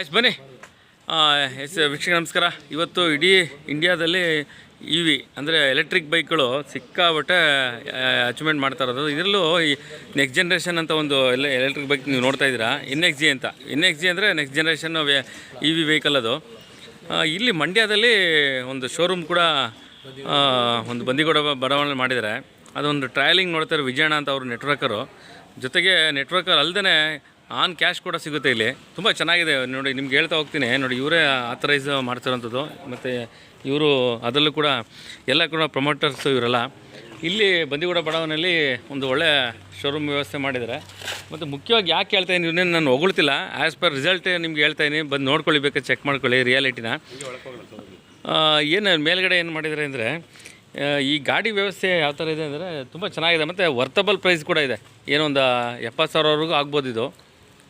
S ಬನ್ನಿ. S ವೀಕ್ಷಕ ನಮಸ್ಕಾರ. ಇವತ್ತು ಇಡೀ ಇಂಡಿಯಾದಲ್ಲಿ ಇ ವಿ ಅಂದರೆ ಎಲೆಕ್ಟ್ರಿಕ್ ಬೈಕ್ಗಳು ಸಿಕ್ಕಾಬಟ್ಟೆ ಅಚೀವ್ಮೆಂಟ್ ಮಾಡ್ತಾ ಇರೋದು. ಇದರಲ್ಲೂ ಈ ನೆಕ್ಸ್ಟ್ ಜನ್ರೇಷನ್ ಅಂತ ಒಂದು ಎಲ್ಲ ಎಲೆಕ್ಟ್ರಿಕ್ ಬೈಕ್ ನೀವು ನೋಡ್ತಾ ಇದ್ದೀರಾ? ಎನ್ ಎಕ್ಸ್ ಜಿ ಅಂತ. ಇನ್ ಎಕ್ಸ್ ಜಿ ಅಂದರೆ next generation E V vehicle ಅದು. ಇಲ್ಲಿ ಮಂಡ್ಯದಲ್ಲಿ ಒಂದು ಶೋರೂಮ್ ಕೂಡ ಒಂದು ಬಂದಿಗೋಡ ಬಡಾವಣೆ ಮಾಡಿದ್ದಾರೆ. ಅದೊಂದು ಟ್ರಯಲಿಂಗ್ ನೋಡ್ತಾರೆ ವಿಜಯಣ್ಣ ಅಂತ ಅವರು ನೆಟ್ವರ್ಕರು ಜೊತೆಗೆ ನೆಟ್ವರ್ಕರ್ ಅಲ್ಲದೆ ಆನ್ ಕ್ಯಾಶ್ ಕೂಡ ಸಿಗುತ್ತೆ ಇಲ್ಲಿ. ತುಂಬ ಚೆನ್ನಾಗಿದೆ. ನೋಡಿ, ನಿಮ್ಗೆ ಹೇಳ್ತಾ ಹೋಗ್ತೀನಿ. ನೋಡಿ, ಇವರೇ ಆಥರೈಸ್ ಮಾಡ್ತಿರೋಂಥದ್ದು. ಮತ್ತು ಇವರು ಅದರಲ್ಲೂ ಕೂಡ ಎಲ್ಲ ಕೂಡ ಪ್ರಮೋಟರ್ಸು ಇವರೆಲ್ಲ. ಇಲ್ಲಿ ಬಂದಿಗೂಡ ಬಡಾವಣೆಯಲ್ಲಿ ಒಂದು ಒಳ್ಳೆ ಶೋರೂಮ್ ವ್ಯವಸ್ಥೆ ಮಾಡಿದ್ದಾರೆ. ಮತ್ತು ಮುಖ್ಯವಾಗಿ ಯಾಕೆ ಹೇಳ್ತಾ ಇದ್ದೀನಿ ಇವನ್ನೇನು ನಾನು ಹೊಗಳ್ತಿಲ್ಲ. ಆ್ಯಸ್ ಪರ್ ರಿಸಲ್ಟ್ ನಿಮ್ಗೆ ಹೇಳ್ತಾ ಇದ್ದೀನಿ ಬಂದು ನೋಡ್ಕೊಳ್ಳಿ ಬೇಕು ಚೆಕ್ ಮಾಡ್ಕೊಳ್ಳಿ ರಿಯಾಲಿಟಿನ ಏನು ಮೇಲ್ಗಡೆ ಏನು ಮಾಡಿದ್ದಾರೆ ಅಂದರೆ ಈ ಗಾಡಿ ವ್ಯವಸ್ಥೆ ಯಾವ ಥರ ಇದೆ ಅಂದರೆ ತುಂಬ ಚೆನ್ನಾಗಿದೆ. ಮತ್ತು ವರ್ತಬಲ್ ಪ್ರೈಸ್ ಕೂಡ ಇದೆ. ಏನೋ ಒಂದು ಎಪ್ಪತ್ತು ಸಾವಿರವರೆಗೂ ಆಗ್ಬೋದು ಇದು.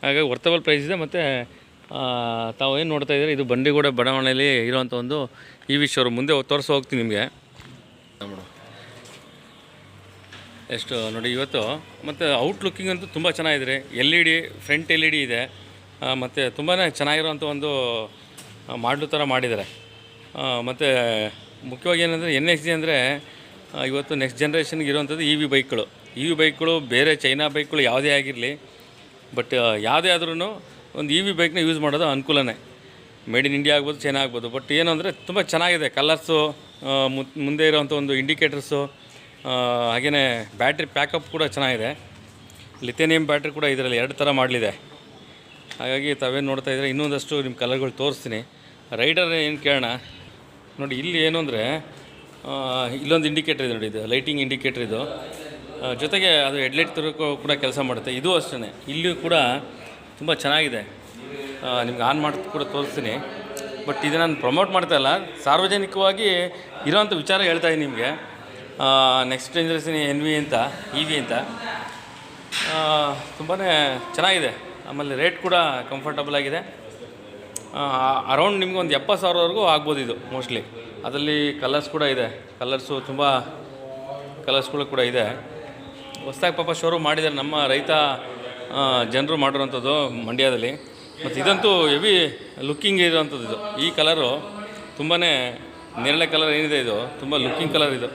ಹಾಗಾಗಿ ವರ್ತಬಲ್ ಪ್ರೈಸ್ ಇದೆ. ಮತ್ತು ತಾವು ಏನು ನೋಡ್ತಾ ಇದ್ದೀರಿ? ಇದು ಬಂಡಿಗೂಡ ಬಡಾವಣೆಯಲ್ಲಿ ಇರುವಂಥ ಒಂದು ಇ ವಿ ಶೋರೂಮ್ ಮುಂದೆ ತೋರಿಸಿ, ಹೋಗ್ತೀನಿ ನಿಮಗೆ. ಎಷ್ಟು ನೋಡಿ, ಇವತ್ತು ಮತ್ತು ಔಟ್ಲುಕ್ಕಿಂಗ್ ಅಂತೂ ತುಂಬ ಚೆನ್ನಾಗಿದೆ L E D front L E D ಇದೆ. ಮತ್ತು ತುಂಬಾ ಚೆನ್ನಾಗಿರುವಂಥ ಒಂದು ಮಾಡಲು ಥರ ಮಾಡಿದ್ದಾರೆ. ಮತ್ತು ಮುಖ್ಯವಾಗಿ ಏನಂದರೆ ಎನ್ ಎಕ್ಸ್ ಜಿ ಅಂದರೆ ಇವತ್ತು ನೆಕ್ಸ್ಟ್ ಜನ್ರೇಷನ್ಗೆ ಇರುವಂಥದ್ದು ಇ ವಿ ಬೈಕ್ಗಳು. ಇ ವಿ ಬೈಕ್ಗಳು ಬೇರೆ ಚೈನಾ ಬೈಕ್ಗಳು ಯಾವುದೇ ಆಗಿರಲಿ ಬಟ್ ಯಾವುದೇ ಆದ್ರೂ ಒಂದು ಇ ವಿ ಬೈಕ್ನ ಯೂಸ್ ಮಾಡೋದು ಅನುಕೂಲನೇ. ಮೇಡ್ ಇನ್ ಇಂಡಿಯಾ ಆಗ್ಬೋದು ಚೈನಾ ಆಗ್ಬೋದು. ಬಟ್ ಏನು ಅಂದರೆ ತುಂಬ ಚೆನ್ನಾಗಿದೆ. ಕಲರ್ಸು ಮುಂದೆ ಇರೋವಂಥ ಒಂದು ಇಂಡಿಕೇಟರ್ಸು ಹಾಗೆಯೇ ಬ್ಯಾಟ್ರಿ ಪ್ಯಾಕಪ್ ಕೂಡ ಚೆನ್ನಾಗಿದೆ. ಲಿಥೇನಿಯಂ ಬ್ಯಾಟ್ರಿ ಕೂಡ ಇದರಲ್ಲಿ ಎರಡು ಥರ ಮಾಡಲಿದೆ. ಹಾಗಾಗಿ ತಾವೇನು ನೋಡ್ತಾ ಇದ್ರೆ ಇನ್ನೊಂದಷ್ಟು ನಿಮ್ಮ ಕಲರ್ಗಳು ತೋರಿಸ್ತೀನಿ. ರೈಡರ್ ಏನು ಕೇಳೋಣ? ನೋಡಿ, ಇಲ್ಲಿ ಏನು ಅಂದರೆ ಇಲ್ಲೊಂದು ಇಂಡಿಕೇಟರ್ ಇದೆ ನೋಡಿ, ಇದು ಲೈಟಿಂಗ್ ಇಂಡಿಕೇಟರ್ ಇದು. ಜೊತೆಗೆ ಅದು ಹೆಡ್ಲೈಟ್ ತರಕ್ಕೂ ಕೂಡ ಕೆಲಸ ಮಾಡುತ್ತೆ. ಇದು ಅಷ್ಟೇ ಇಲ್ಲಿಯೂ ಕೂಡ ತುಂಬ ಚೆನ್ನಾಗಿದೆ. ನಿಮ್ಗೆ ಆನ್ ಮಾಡಿ ಕೂಡ ತೋರಿಸ್ತೀನಿ. ಬಟ್ ಇದು ನಾನು ಪ್ರಮೋಟ್ ಮಾಡ್ತಾ ಇಲ್ಲ. ಸಾರ್ವಜನಿಕವಾಗಿ ಇರೋವಂಥ ವಿಚಾರ ಹೇಳ್ತಾ ಇದ್ದೀನಿ ನಿಮಗೆ. ನೆಕ್ಸ್ಟ್ ಜನ್ರೇಷನ್ ಎನ್ ವಿ ಅಂತ ಇ ವಿ ಅಂತ. ತುಂಬಾ ಚೆನ್ನಾಗಿದೆ. ಆಮೇಲೆ ರೇಟ್ ಕೂಡ ಕಂಫರ್ಟಬಲ್ ಆಗಿದೆ. ಅರೌಂಡ್ ನಿಮ್ಗೆ ಒಂದು ಎಪ್ಪತ್ತು ಸಾವಿರವರೆಗೂ ಆಗ್ಬೋದು ಇದು ಮೋಸ್ಟ್ಲಿ ಅದರಲ್ಲಿ ಕಲರ್ಸ್ ಕೂಡ ಇದೆ. ಕಲರ್ಸು ತುಂಬ ಕಲರ್ಸ್ಗಳು ಕೂಡ ಇದೆ. ಹೊಸ್ದಾಗಿ ಪಾಪ ಶೋರೂಮ್ ಮಾಡಿದ್ದಾರೆ ನಮ್ಮ ರೈತ ಜನರು ಮಾಡಿರೋಂಥದ್ದು ಮಂಡ್ಯದಲ್ಲಿ. ಮತ್ತು ಇದಂತೂ ಹೆವಿ ಲುಕ್ಕಿಂಗ್ ಇರೋವಂಥದ್ದು ಇದು. ಈ ಕಲರು ತುಂಬಾ ನೇರಳೆ ಕಲರ್ ಏನಿದೆ ಇದು? ತುಂಬ ಲುಕ್ಕಿಂಗ್ ಕಲರ್ ಇದು.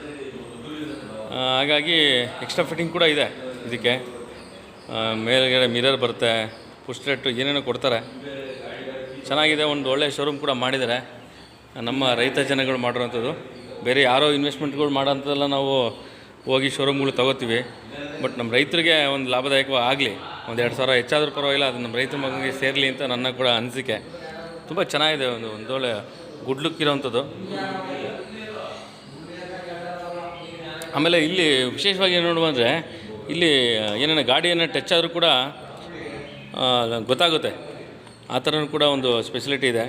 ಹಾಗಾಗಿ ಎಕ್ಸ್ಟ್ರಾ ಫಿಟ್ಟಿಂಗ್ ಕೂಡ ಇದೆ ಇದಕ್ಕೆ. ಮೇಲ್ಗಡೆ ಮಿರರ್ ಬರುತ್ತೆ ಪುಸ್ಟ್ರೆಟ್ಟು ಏನೇನೋ ಕೊಡ್ತಾರೆ. ಚೆನ್ನಾಗಿದೆ, ಒಂದು ಒಳ್ಳೆಯ ಶೋರೂಮ್ ಕೂಡ ಮಾಡಿದ್ದಾರೆ ನಮ್ಮ ರೈತ ಜನಗಳು ಮಾಡಿರೋಂಥದ್ದು ಬೇರೆ ಯಾರೋ ಇನ್ವೆಸ್ಟ್ಮೆಂಟ್ಗಳು ಮಾಡೋಂಥದ್ದೆಲ್ಲ ನಾವು ಹೋಗಿ ಶೋರೂಮ್ಗಳು ತಗೋತೀವಿ. ಬಟ್ ನಮ್ಮ ರೈತರಿಗೆ ಒಂದು ಲಾಭದಾಯಕವಾಗಿ ಆಗಲಿ. ಒಂದು ಎರಡು ಸಾವಿರ ಹೆಚ್ಚಾದರೂ ಪರವಾಗಿಲ್ಲ, ಅದು ನಮ್ಮ ರೈತರ ಮಗನಿಗೆ ಸೇರಲಿ ಅಂತ ನನ್ನ ಕೂಡ ಅನಿಸಿಕೆ. ತುಂಬ ಚೆನ್ನಾಗಿದೆ ಒಂದು ಒಂದೊಳ್ಳೆ ಗುಡ್ ಲುಕ್ ಇರೋವಂಥದ್ದು ಆಮೇಲೆ ಇಲ್ಲಿ ವಿಶೇಷವಾಗಿ ಏನು ನೋಡುವಂದರೆ ಇಲ್ಲಿ ಏನೇನು ಗಾಡಿಯನ್ನು ಟಚ್ ಆದರೂ ಕೂಡ ಗೊತ್ತಾಗುತ್ತೆ. ಆ ಥರನೂ ಕೂಡ ಒಂದು ಸ್ಪೆಷಲಿಟಿ ಇದೆ.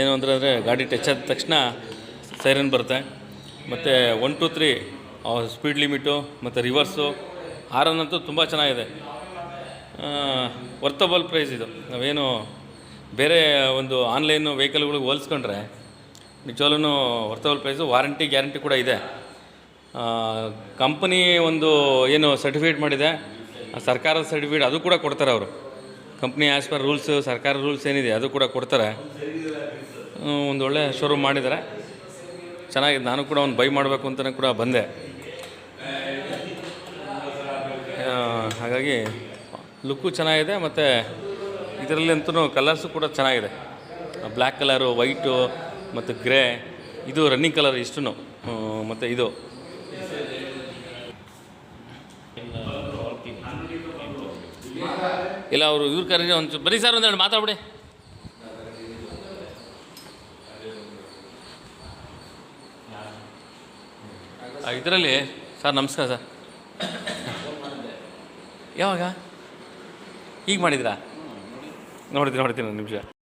ಏನು ಅಂದರೆ ಗಾಡಿ ಟಚ್ ಆದ ತಕ್ಷಣ ಸೈರನ್ ಬರುತ್ತೆ. ಮತ್ತು one two three speed limit ಮತ್ತು ರಿವರ್ಸು ಹಾರನ್ ಅಂತೂ ತುಂಬ ಚೆನ್ನಾಗಿದೆ. ವರ್ತಬಲ್ ಪ್ರೈಸ್ ಇದು. ನಾವೇನು ಬೇರೆ ಒಂದು ಆನ್ಲೈನು ವೆಹಿಕಲ್ಗಳಿಗೆ ಹೋಲಿಸ್ಕೊಂಡ್ರೆ ನಿಜವಾಗ್ಲೂ ವರ್ತಬಲ್ ಪ್ರೈಸು ವಾರಂಟಿ ಗ್ಯಾರಂಟಿ ಕೂಡ ಇದೆ. ಕಂಪನಿ ಒಂದು ಏನು ಸರ್ಟಿಫಿಕೇಟ್ ಮಾಡಿದೆ ಸರ್ಕಾರದ ಸರ್ಟಿಫಿಕೇಟ್ ಅದು ಕೂಡ ಕೊಡ್ತಾರೆ ಅವರು. ಕಂಪ್ನಿ ಆ್ಯಸ್ ಪರ್ ರೂಲ್ಸ್ ಸರ್ಕಾರ ರೂಲ್ಸ್ ಏನಿದೆ ಅದು ಕೂಡ ಕೊಡ್ತಾರೆ. ಒಂದು ಒಳ್ಳೆ ಶೋರೂಮ್ ಮಾಡಿದ್ದಾರೆ. ಚೆನ್ನಾಗಿದೆ. ನಾನು ಕೂಡ ಒಂದು ಬೈ ಮಾಡಬೇಕು ಅಂತಲೇ ಕೂಡ ಬಂದೆ ಆ, ಹಾಗಾಗಿ ಲುಕ್ಕು ಚೆನ್ನಾಗಿದೆ ಮತ್ತು ಇದರಲ್ಲಂತೂ ಕಲರ್ಸು ಕೂಡ ಚೆನ್ನಾಗಿದೆ. ಬ್ಲ್ಯಾಕ್ ಕಲರು, ವೈಟು ಮತ್ತು ಗ್ರೇ, ಇದು ರನ್ನಿಂಗ್ ಕಲರ್ ಇಷ್ಟು ಮತ್ತು ಇದು. ಇಲ್ಲ, ಅವರು ಇವ್ರ ಕರೀರಿ ಒಂದು ಬರೀ ಸರ್ ಒಂದೆರಡು ಮಾತಾಡ್ಬಿಡಿ. ಇದರಲ್ಲಿ ಸರ್, ನಮಸ್ಕಾರ ಸರ್. ಯಾವಾಗ? ಈಗ ಮಾಡಿದ್ರಾ? ನೋಡ್ತೀನಿ ನೋಡ್ತೀನಿ ಒಂದು ನಿಮಿಷ.